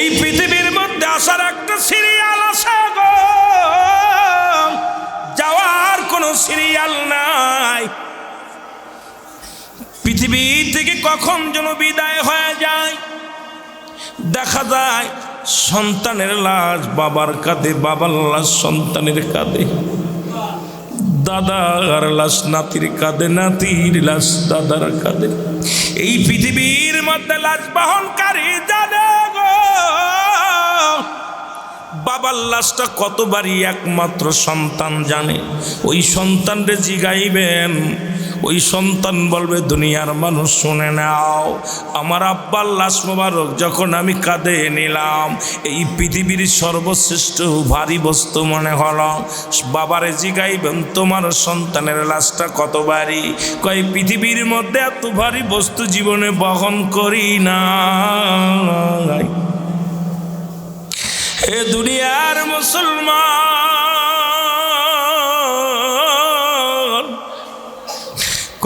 এই পৃথিবীর মধ্যে আসার একটা সিরিয়াল আছে গো। যাওয়ার কোনো সিরিয়াল নাই। পৃথিবী থেকে কখন যেন বিদায় হয়ে যায়? দেখা যায় সন্তানের লাশ বাবার কাঁধে, বাবার লাশ সন্তানের কাঁধে। দাদার লাশ, নাতির কাঁধে, নাতির লাশ, দাদার কাঁধে। এই পৃথিবীর মধ্যে লাশ বহনকারী জানে বাবার লাশটা কতবারই একমাত্র সন্তান জানে? ওই সন্তানরে জিগাইবেন। ওই সন্তান বলবে, দুনিয়ার মানুষ শুনে নাও, আমার আব্বার লাশ মোবারক যখন আমি কাঁধে নিলাম, এই পৃথিবীর সর্বশ্রেষ্ঠ ভারী বস্তু মনে হলো। বাবারে জিগাইবেন, তোমার সন্তানের লাশটা কত ভারী কয়, পৃথিবীর মধ্যে এত ভারী বস্তু জীবনে বহন করি না হে দুনিয়ার মুসলমান,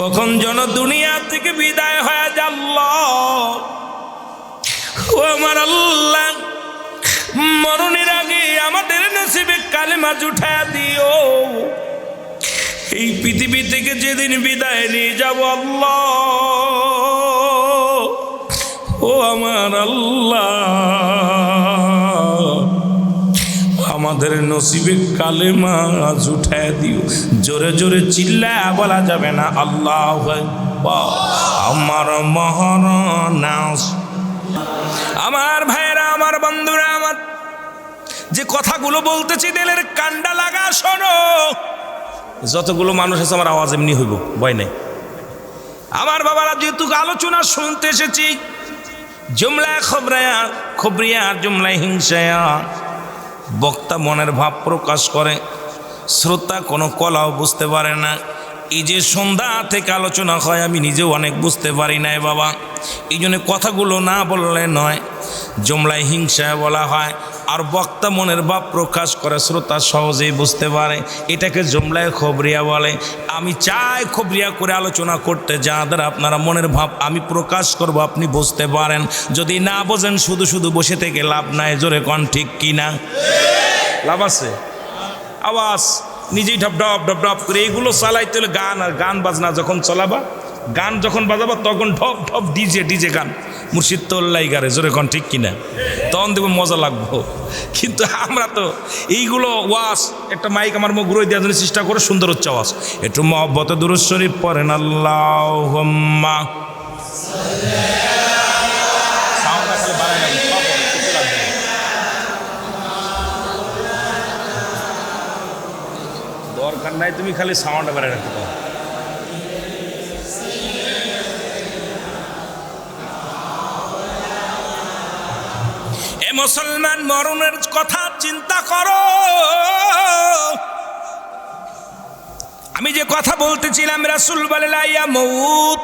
কখন যেন দুনিয়া থেকে বিদায় হয়ে যাল ও আমার আল্লাহ, মরণের আগে আমাদের নসিবে কালেমা জুঠা দিও। এই পৃথিবী থেকে যেদিন বিদায় নিয়ে যাব আল্লাহ, ও আমার আল্লাহ। আমাদের নসিবে কালে মাছ উঠায় দিও। জোরে জোরে চিল্লা বলা যাবে না, আল্লাহ। আমার মহারানাস আমার ভাইরা আমার বন্ধুরা, আমার যে কথাগুলো বলতেছি, দিলের কান্ডা লাগা শোনো। যতগুলো মানুষ আছে, আমার আওয়াজ এমনি হইব, ভয় নেই। আমার বাবারা, যেহেতু আলোচনা শুনতে এসেছি, জুমলায় খবরায়া খবরিয়া, জুমলায় হিংসায়া বক্তা মনের ভাব প্রকাশ করে। শ্রোতা কোনো কলাও বুঝতে পারে না। এই যে সন্ধ্যা থেকে আলোচনা হয়, আমি নিজেও অনেক বুঝতে পারি নাই বাবা। এই কথাগুলো না বললে নয়, জমলায় হিংসায় বলা হয়। আর বক্তা মনের ভাব প্রকাশ করে, শ্রোতা সহজেই বুঝতে পারে। এটাকে জমলায় খবরিয়া বলে। আমি চাই খবরিয়া করে আলোচনা করতে যাদের আপনারা মনের ভাব আমি প্রকাশ করব, আপনি বুঝতে পারেন। যদি না বোঝেন, শুধু শুধু বসে থেকে লাভ নাই, জোরে কন ঠিক কিনা? লাভ আছে? আওয়াজ? নিজেই ঢপ ঢপ ঢপ ঢপ করে এইগুলো চালাইতে হলে গান আর গান বাজনা যখন চলাবা, গান যখন বাজাবা, তখন ঢপ ঢপ ডিজে ডিজে গান। মুর্শিদ গারে, জোরে কন ঠিক কিনা? তখন দেখব মজা লাগবো। কিন্তু আমরা তো এইগুলো ওয়াস একটা মাইক আমার মুখ ঘুরে দেওয়ার জন্য চেষ্টা করে সুন্দর হচ্ছে ওয়াস একটু মহব্বত দুরুজ শরীফ পড়েন আল্লাহ দরকার নাই, তুমি খালি সাউন্ড বাড়ায় রাখতে পারো। মুসলমান মরণের কথা চিন্তা করো। আমি যে কথা বলতেছিলাম, রাসুল বলে, লাইয়া মৌত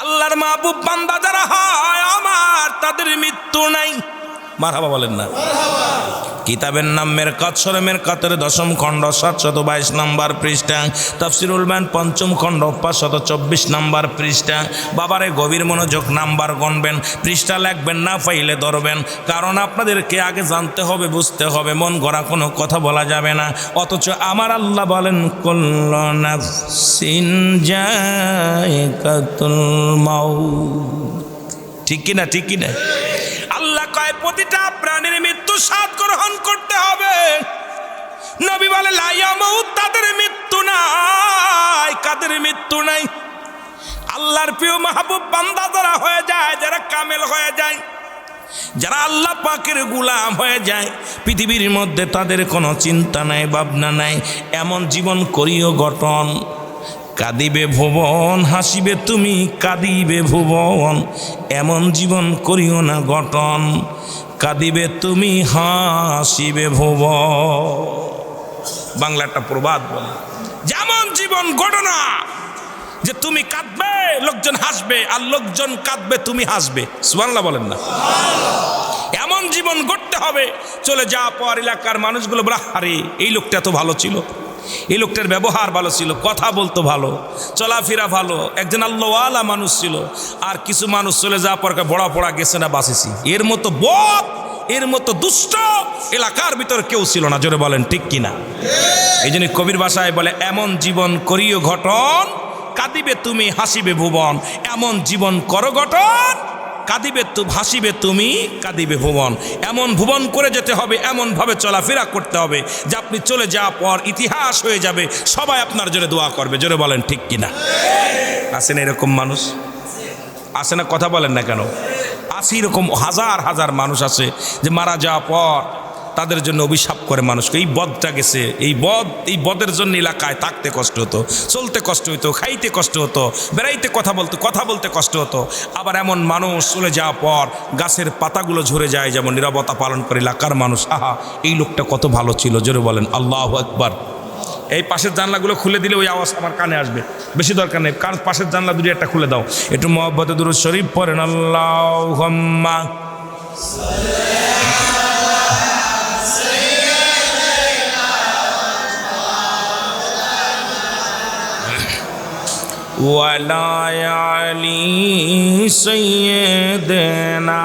আল্লাহর মাহবুব বান্দা যারা হয়, আমার তাদের মৃত্যু নাই। মারহাবা বলেন না। কিতাবের নাম মেরকাত সরে মেরকাতের দশম খণ্ড, সাতশত বাইশ নম্বর পৃষ্ঠা। তফসিরুল ম্যান পঞ্চম খণ্ড, পাঁচশত চব্বিশ নম্বর পৃষ্ঠা। বাবারে গভীর মনোযোগ নাম্বার গণবেন, পৃষ্ঠা লিখবেন, না ফাইলে ধরবেন। কারণ আপনাদেরকে আগে জানতে হবে, বুঝতে হবে, মন গড়া কোনো কথা বলা যাবে না। অথচ আমার আল্লাহ বলেন মাউত। ঠিক কিনা ঠিক কিনা? প্রতিটা প্রাণীর মৃত্যু স্বাদ গ্রহণ করতে হবে। নবী বলে লাইয়ামউত তাদের মৃত্যু নাই। কাদের মৃত্যু নাই? আল্লাহর প্রিয় মাহবুব বান্দা যারা হয়ে যায়, যারা কামেল হয়ে যায়, যারা আল্লাহ পাকের গুলাম হয়ে যায়, পৃথিবীর মধ্যে তাদের কোনো চিন্তা নাই, ভাবনা নাই। এমন জীবন করিও গঠন। কাঁদিবে ভুবন, হাসিবে তুমি, কাঁদিবে ভুবন। এমন জীবন করিও না গঠন, কাঁদিবে তুমি, হাসিবে ভুব বাংলা একটা প্রবাদ বলে। যেমন জীবন ঘটনা যে তুমি কাঁদবে, লোকজন হাসবে, আর লোকজন কাঁদবে, তুমি হাসবে। সুবাংলা বলেন না। এমন জীবন গড়তে হবে, চলে যাওয়া পর এলাকার মানুষগুলো বলে, আরে, এই লোকটা এত ভালো ছিল। এই লোকটার ব্যবহার ভালো ছিল, কথা বলতো ভালো, চলাফেরা ভালো, একজন আল্লাহওয়ালা মানুষ ছিল, আর কিছু মানুষ চলে যাওয়ার পর বড়া পড়া গেছে না বাসেছি এর মতো বদ, এর মতো দুষ্ট এলাকার ভিতর কেউ ছিল না, জোরে বলেন, ঠিক কিনা এই জন্য কবির ভাষায় বলে, এমন জীবন করিও ঘটন, কাঁদিবে তুমি, হাসিবে ভুবন, এমন জীবন করো গঠন কাঁদিবে তু, ভাসিবে তুমি, কাঁদিবে ভুবন। এমন ভুবন করে যেতে হবে, এমনভাবে চলাফেরা করতে হবে যে আপনি চলে যাওয়া পর ইতিহাস হয়ে যাবে, সবাই আপনার জোরে দোয়া করবে। জোরে বলেন, ঠিক কিনা আসেন এরকম মানুষ? আসে না, কথা বলেন না কেন? আসি এরকম হাজার হাজার মানুষ আছে যে মারা যাওয়া পর তাদের জন্য অভিশাপ করে মানুষকে। এই বদটা গেছে এই বদ, এই বদের জন্য এলাকায় থাকতে কষ্ট হতো, চলতে কষ্ট হতো খাইতে কষ্ট হতো, বেড়াইতে কথা বলতে কথা বলতে কষ্ট হতো। আবার এমন মানুষ চলে যাওয়ার পর গাছের পাতাগুলো ঝরে যায়, যেমন নিরাপত্তা পালন করে এলাকার মানুষ। আহা, এই লোকটা কত ভালো ছিল, জোরে বলেন, আল্লাহ একবার এই পাশের জানলাগুলো খুলে দিলে ওই আওয়াজ আমার কানে আসবে, বেশি দরকার নেই, কার পাশের জানলা দুটি একটা খুলে দাও। একটু মহব্বতে দুরু শরীফ পড়েন আল্লাহ ولا علي سيدنا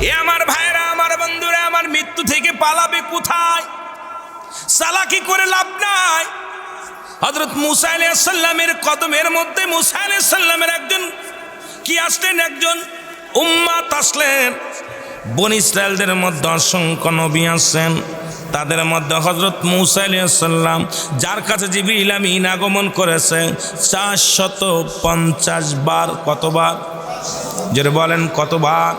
এ আমার ভাইরা আমার বন্ধুরা আমার মৃত্যু থেকে পালাবে কোথায় সালাকি করে লাভ নাই হজরত মুসা সাল্লামের কদমের মধ্যে মুসা সাল্লামের একজন কি আসলেন একজন উম্মাত আসলেন বন ইসরায়েলদের মধ্যে অসংখ্য নবী আসছেন তাদের মধ্যে হজরত মুসা যার কাছে জিবিল আমিন আগমন করেছে, চারশত পঞ্চাশ বার, কতবার? যেটা বলেন, কতবার?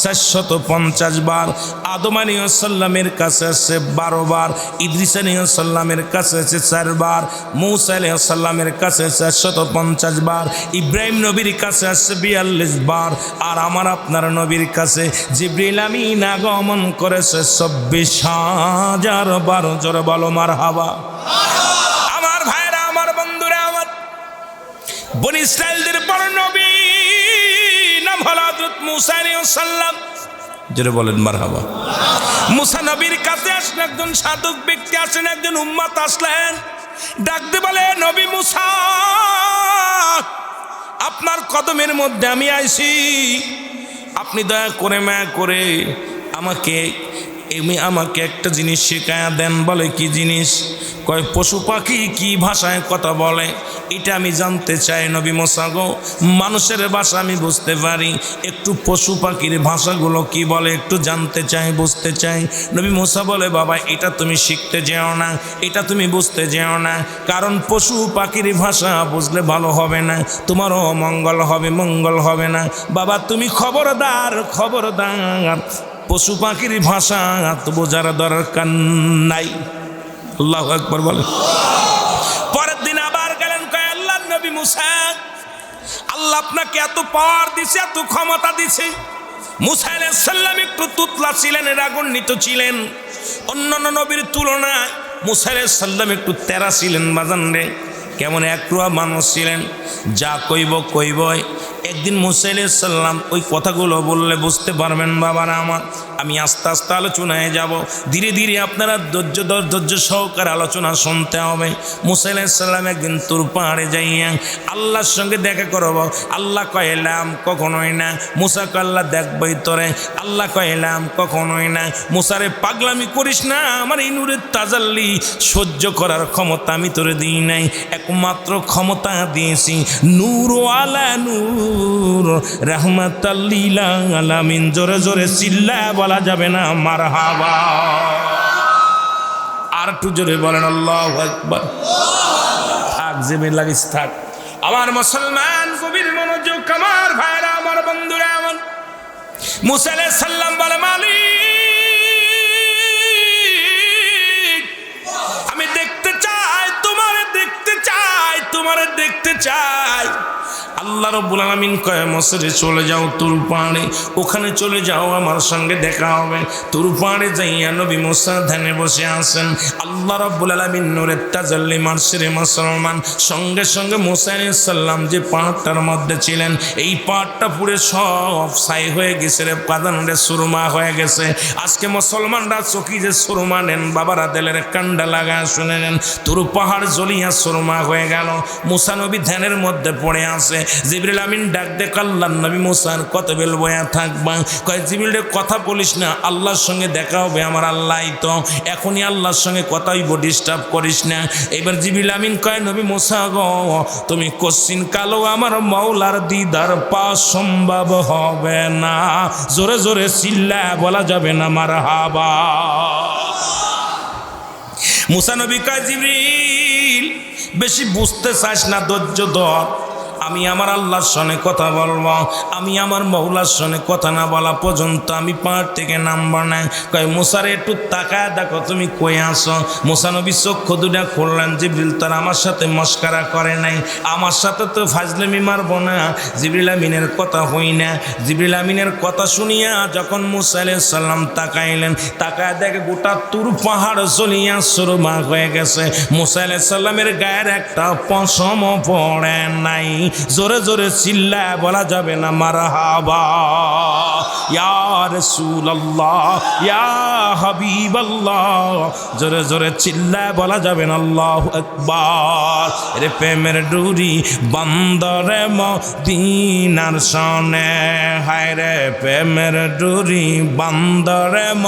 চারশত পঞ্চাশ বার আদমানীয় সাল্লামের কাছে আছে বারো বার ইদ্রিসানীয় সাল্লামের কাছে আছে চারবার মৌসা সাল্লামের কাছে চারশত পঞ্চাশ বার, ইব্রাহিম নবীর কাছে আছে বিয়াল্লিশ বার, আর আমার আপনার নবীর কাছে জিব্রিল আমিন আগমন করেছে চব্বিশ হাজার বারো। জোর বলো মার হাবা আমার ভাইরা, আমার বন্ধুরা, আমার বন বড় নবী জোরে বলেন, মারহাবা। মুসা নবীর একজন ব্যক্তি আসেন একজন ডাকতে বলে নবী মুসা, আপনার কদমের মধ্যে আমি আইছি। আপনি দয়া করে মায়া করে আমাকে, এমনি আমাকে একটা জিনিস শেখায়া দেন, বলে কি জিনিস? কয়, পশু পাখি কি ভাষায় কথা বলে? এটা আমি জানতে চাই নবী মোসাগো মানুষের ভাষা আমি বুঝতে পারি। একটু পশু পাখির ভাষাগুলো কি বলে একটু জানতে চাই, বুঝতে চাই। নবী মোসা বলে, বাবা, এটা তুমি শিখতে যেও না, এটা তুমি বুঝতে যেও না। কারণ পশু পাখির ভাষা বুঝলে ভালো হবে না, তোমারও মঙ্গল হবে মঙ্গল হবে না। বাবা, তুমি খবরদার খবরদার। পশু পাখির ভাষা তো বোঝার দরকার নাই। আল্লাহ একবার বলে পরের দিন আবার গেলেন, কয়, আল্লাহ নবী মুসা, আল্লাহ আপনাকে এত পাওয়ার দিছে, এত ক্ষমতা দিছে। মুসাইলাম একটু তুতলা ছিলেন, রাগান্বিত ছিলেন। অন্যান্য নবীর তুলনায় মুসা সাল্লাম একটু তেরা ছিলেন, বাজান রে। কেমন একটু মানুষ ছিলেন। যা কইব কইবই। একদিন মুসাইল সাল্লাম ওই কথাগুলো বললে বুঝতে পারবেন বাবারা আমার। আমি আস্তে আস্তে আলোচনায় যাব। ধীরে ধীরে আপনারা ধৈর্য ধর ধৈর্য সহকারে আলোচনা শুনতে হবে। মুসাইল সাল্লাম একদিন তোর পাহাড়ে যাইয়া আল্লাহর সঙ্গে দেখা করব। আল্লাহ কইলাম, কখনোই না। মুসা আল্লাহ দেখবই তোরে। আল্লাহ কইলাম, কখনোই না। মুসারে পাগলামি করিস না। আমার এই নূরের তাজাল্লি সহ্য করার ক্ষমতা আমি তোরে দিই নাই। একমাত্র ক্ষমতা দিয়েছি। নূর আলা নূর রহমতাল্লিলা আলামিন, জোরে জোরে চিল্লা বলা যাবে না মার হাবা আর একটু জোরে বলেন, আল্লাহ একবার থাক জেবে লাগিস, থাক। আমার মুসলমান কবির মনোযোগ, আমার ভাইরা, আমার বন্ধুরা, আমার মুসালে সাল্লাম বলে, মালিক তোমার দেখতে চাই তোমার দেখতে চাই। আল্লাহ রব্বুল আলমিন কয় মসরে চলে যাও, তুর ওখানে চলে যাও, আমার সঙ্গে দেখা হবে। তুর পাহাড়ে যাইয়া নবী মোসা ধ্যানে বসে আছেন। আল্লাহ রব্বুল আলমিন নূরের তাজাল্লি মারসিরে মুসলমান। সঙ্গে সঙ্গে মোসা সাল্লাম যে পাহাড়টার মধ্যে ছিলেন, এই পাহাড়টা পুরে সব ছাই হয়ে গেছে রে কাদানরে সুরমা হয়ে গেছে। আজকে মুসলমানরা চকি যে সুরমা নেন, বাবারা দেলের কান্ডা লাগা শুনে নেন। তোর পাহাড় জ্বলিয়া সুরমা হয়ে গেল। মুসা নবী ধ্যানের মধ্যে পড়ে আছে। জিবরিল আমিন ডাক দে, কাল্লান নবী মুসার কত বেল বয়া থাকবা? কয়, জিবরিল কথা বলিস না, আল্লাহর সঙ্গে দেখা হবে আমার আল্লাহ তো। এখনই আল্লাহর সঙ্গে কথাই ডিস্টার্ব করিস না। এবার জিবরিল আমিন কয়, নবী মুসা গো, তুমি কোশ্চিন কালো, আমার মৌলার দিদার পা সম্ভব হবে না। জোরে জোরে চিল্লা, বলা যাবে না মার হাবা মুসানবী কয়, জিবরিল, বেশি বুঝতে চাস না, ধৈর্য ধর। আমি আমার আল্লাহর সঙ্গে কথা বলব, আমি আমার মৌলার সঙ্গে কথা না বলা পর্যন্ত আমি পাহাড় থেকে নামবো না। কয়, মুসারে, একটু তাকায় দেখো, তুমি কই আসো মুসানবী চক্ষু দুটা খুললেন, জিবরিল, তার আমার সাথে মস্কারা করে নাই। আমার সাথে তো ফাজলেমি মারবো না। জিবরিল আমিনের কথা হই না। জিবরিল আমিনের কথা শুনিয়া যখন মুসা সালাম তাকাইলেন, তাকায় দেখে গোটা তুর পাহাড় চলিয়া সুরমা হয়ে গেছে। মুসা সালামের গায়ের একটা পশম পড়ে নাই। জোরে জোরে চিল্লা বলা যাবে না ইয়া হাবিবাল্লাহ। জোরে জোরে চিল্লা বলা যাবে না, আল্লাহু আকবার। রে প্রেমের ডুরি বন্দরে মদিনার সনে হায় রে প্রেমের ডুরি বন্দরে ম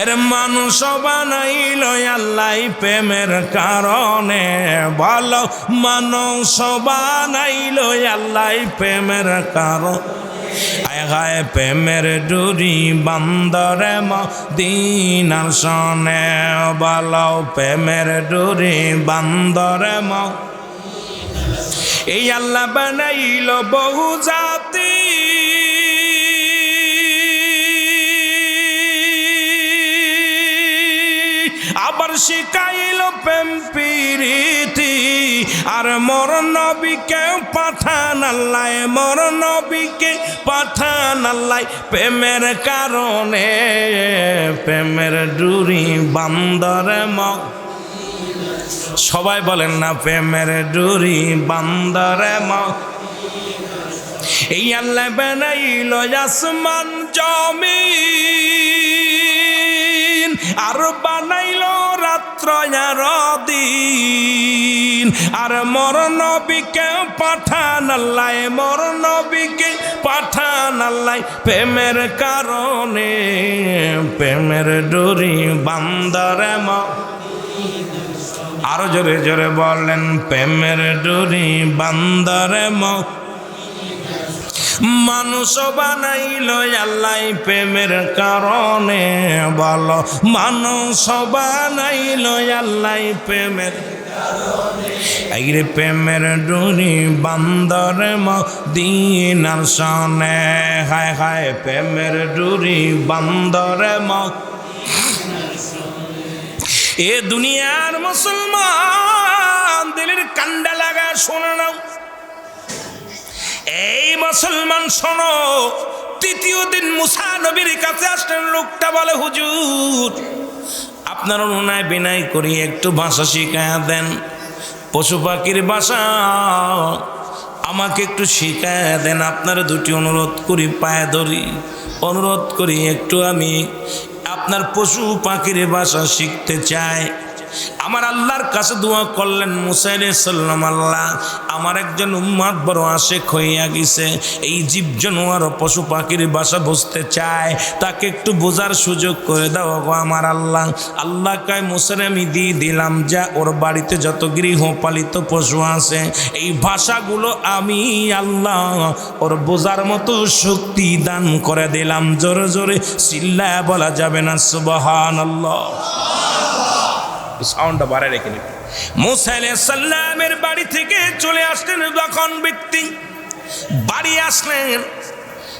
এর মানুষ বানাইল আল্লাহ প্রেমের কারণে। ভালো মানুষ বানাইল আল্লাহ প্রেমের কারণ। আয় প্রেমের ডুরি বান্দরে মদিনার সনে। ভালো প্রেমের ডুরি বান্দরে ম এই আল্লাহ বানাইল বহু জাতি। আবার শিখাইল প্রেম প্রীতি। আর মর নবীকে পাঠান আল্লাহ মর নবীকে পাঠান আল্লাহ। প্রেমের কারণে, প্রেমের ডুরি বান্দরে মগ। সবাই বলেন না, প্রেমের ডুরি বান্দরে মগ। এই আল্লাহ বানাইল আসমান, জমিন। আর আর আর মর নবীকে পাঠান আল্লাহ মর নবীকে পাঠান প্রেমের কারণে, প্রেমের ডোরি বান্দারে ম আরও জোরে জোরে বললেন, প্রেমের ডোরি বান্দারে ম মানুষ বানাইল আল্লাহ প্রেমের কারণে বলো মানুষ বানাইল আল্লাহ প্রেমের আইরে প্রেমের ডুরি বান্দর দিনার সনে হায় হায় প্রেমের ডুরি বান্দর ম এ দুনিয়ার মুসলমান, দিলের কান্ডা লাগা শোনা নাও। এই মুসলমান শোনো, তৃতীয় দিন মুসা নবীর কাছে আসলেন, লোকটা বলে, হুজুর, আপনার অনুনায় বিনাই করি, একটু ভাষা শিখায়া দেন। পশু পাখির ভাষা আমাকে একটু শিখায় দেন। আপনার দুটি অনুরোধ করি, পায়ে ধরি। অনুরোধ করি, একটু আমি আপনার পশু পাখির ভাষা শিখতে চাই। আমার আল্লাহর কাছে দোয়া করলেন, মুসাইল সাল্লাম আল্লাহ, আমার একজন উম্মাদ বড় আশেক হইয়া গেছে। এই জীব জানোয়ার পশু পাখির বাসা বসতে চায়, তাকে একটু বোঝার সুযোগ করে দাও গো আমার আল্লাহ। আল্লাহ কায় মুসারে আমি দিয়ে দিলাম, যা, ওর বাড়িতে যত গৃহপালিত পশু আছে, এই ভাষাগুলো আমি আল্লাহ, ওর বোঝার মতো শক্তি দান করে দিলাম। জোরে জোরে চিল্লা বলা যাবে না সুবহান আল্লাহ সাউন্ডটা বাড়ায় রেখে নিন মুসা সাল্লামের বাড়ি থেকে চলে আসলেন যখন ব্যক্তি। বাড়ি আসলেন,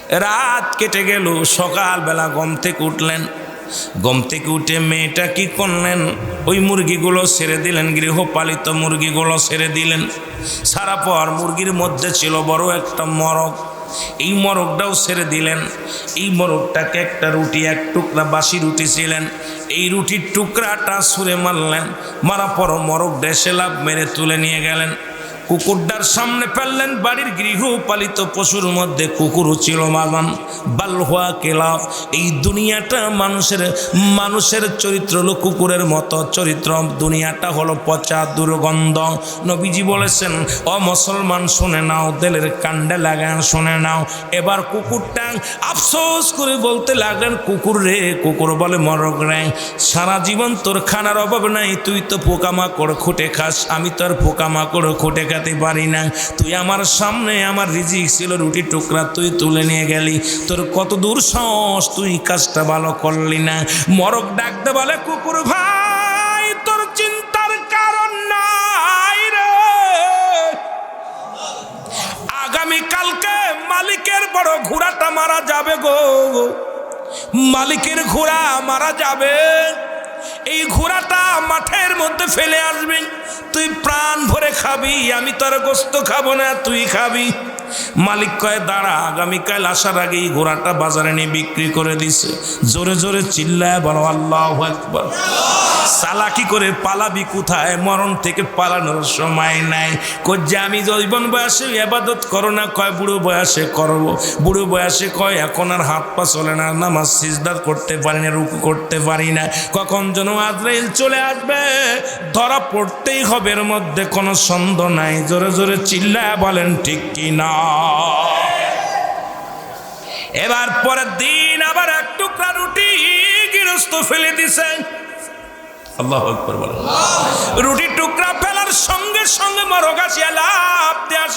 রাত কেটে গেল, সকালবেলা গম থেকে উঠলেন। গম থেকে উঠে মেয়েটা কি করলেন? ওই মুরগিগুলো ছেড়ে দিলেন, গৃহপালিত মুরগিগুলো ছেড়ে দিলেন। সারা পর মুরগির মধ্যে ছিল বড় একটা মরক। এই মরকটাও ছেড়ে দিলেন। এই মরকটাকে একটা রুটি, এক টুকরা বাসি রুটি ছিলেন। এই রুটির টুকরাটা ছুঁড়ে মারলেন। মারা পর মরক ডেসে লাভ মেরে তুলে নিয়ে গেলেন। কুকুরটার সামনে ফেললেন বাড়ির গৃহপালিত পশুর মধ্যে কুকুরও ছিল বাগান বাল্হুয়া কেলা এই দুনিয়াটা মানুষের মানুষের চরিত্র হলো কুকুরের মতো চরিত্র। দুনিয়াটা হলো পচা, দুর্গন্ধ। নবীজি বলেছেন অ মুসলমান, শুনে নাও, দেলের কাণ্ডে লাগান, শুনে নাও। এবার কুকুরটা আফসোস করে বলতে লাগলেন, কুকুর রে, কুকুর বলে মরক রে। সারা জীবন তোর খানার অভাব নাই, তুই তো পোকামাকড় খুঁটে খাস। আমি তো আর পোকামাকড় খুঁটে খেতে পারি না। তুই আমার সামনে আমার রিজিক ছিল রুটি টুকরা তুই তুলে নিয়ে গেলি। তোর কত দূর সাহস, তুই কাজটা ভালো করলি না। মরক ডাকতে বলে, কুকুর ভাই, তোর চিন্তার কারণ নাই রে। আগামী কালকে মালিকের বড় ঘোড়াটা মারা যাবে গো। মালিকের ঘোড়া মারা যাবে। এই ঘোড়াটা মাঠের মধ্যে ফেলে আসবি। তুই প্রাণ ভরে খাবি আমি তোর গোস্ত খাব না তুই খাবি। মালিক কয়, দাঁড়া, আগামীকাল আসার আগে এই ঘোড়াটা বাজারে নিয়ে বিক্রি করে দিছে। জোরে জোরে চিল্লায় বলো, আল্লাহ একবার করে পালাবি কোথায়? মরণ থেকে পালানোর সময় নাই। যে আমি জৈবন বয়সে এবাদত করো না, কয় বুড়ো বয়সে করব। বুড়ো বয়সে কয়, এখন আর হাত পা চলে না, নামাজ সিজদাত করতে পারি না, রুকু করতে পারি না। কখন যেন আজরাইল চলে আসবে, ধরা পড়তেই হবে, এর মধ্যে কোনো সন্দেহ নাই। জোরে জোরে চিল্লায় বলেন, ঠিক কি না? এবার পরের দিন আবার এক টুকরা রুটি গৃহস্থ ফেলে দিছে। আল্লাহ রুটি টুকরা ফেলার সঙ্গে সঙ্গে মরগাছিয়া লাভ দেওয়া